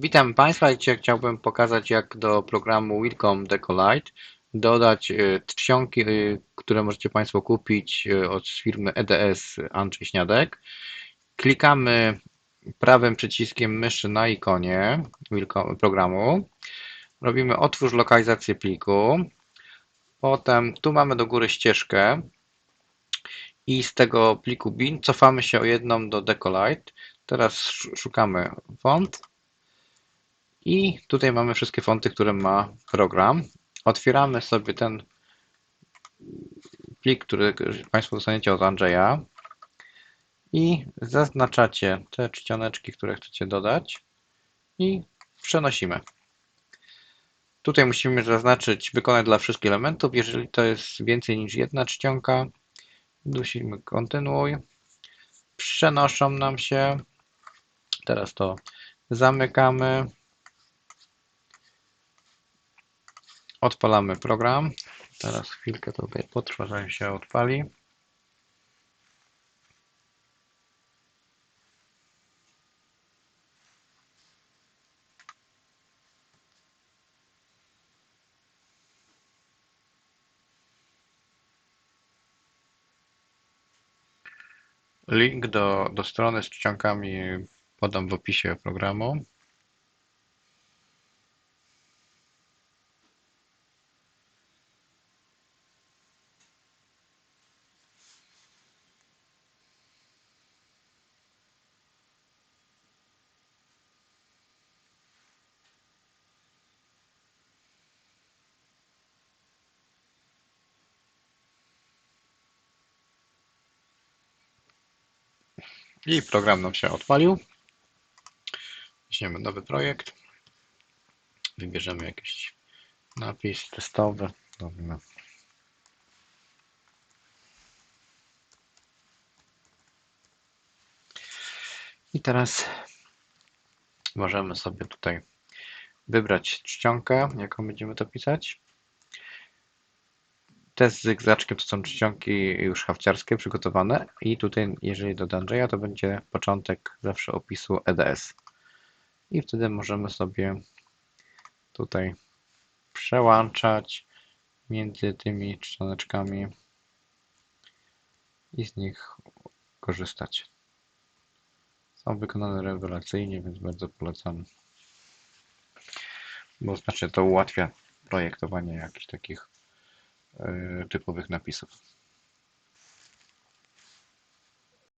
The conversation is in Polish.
Witam Państwa. Dzisiaj chciałbym pokazać, jak do programu Wilcom Decolite dodać e, czcionki, e, które możecie Państwo kupić e, od firmy EDS Andrzej Śniadek. Klikamy prawym przyciskiem myszy na ikonie programu. Robimy otwórz lokalizację pliku. Potem tu mamy do góry ścieżkę i z tego pliku bin cofamy się o jedną do Decolite. Teraz szukamy font i tutaj mamy wszystkie fonty, które ma program. Otwieramy sobie ten plik, który Państwo dostaniecie od Andrzeja i zaznaczacie te czcioneczki, które chcecie dodać i przenosimy. Tutaj musimy zaznaczyć wykonać dla wszystkich elementów. Jeżeli to jest więcej niż jedna czcionka, dusimy kontynuuj. Przenoszą nam się. Teraz to zamykamy. Odpalamy program. Teraz chwilkę tutaj potrwa, zanim się odpali. Link do, do strony z czcionkami podam w opisie programu. I program nam się odpalił. Weźmiemy nowy projekt. Wybierzemy jakiś napis testowy. Robimy. I teraz możemy sobie tutaj wybrać czcionkę, jaką będziemy to pisać. Te z zygzaczkiem to są czcionki już hafciarskie przygotowane i tutaj jeżeli do Andrzeja to będzie początek zawsze opisu EDS. I wtedy możemy sobie tutaj przełączać między tymi czcioneczkami i z nich korzystać. Są wykonane rewelacyjnie, więc bardzo polecam. Bo znacznie to ułatwia projektowanie jakichś takich typowych napisów.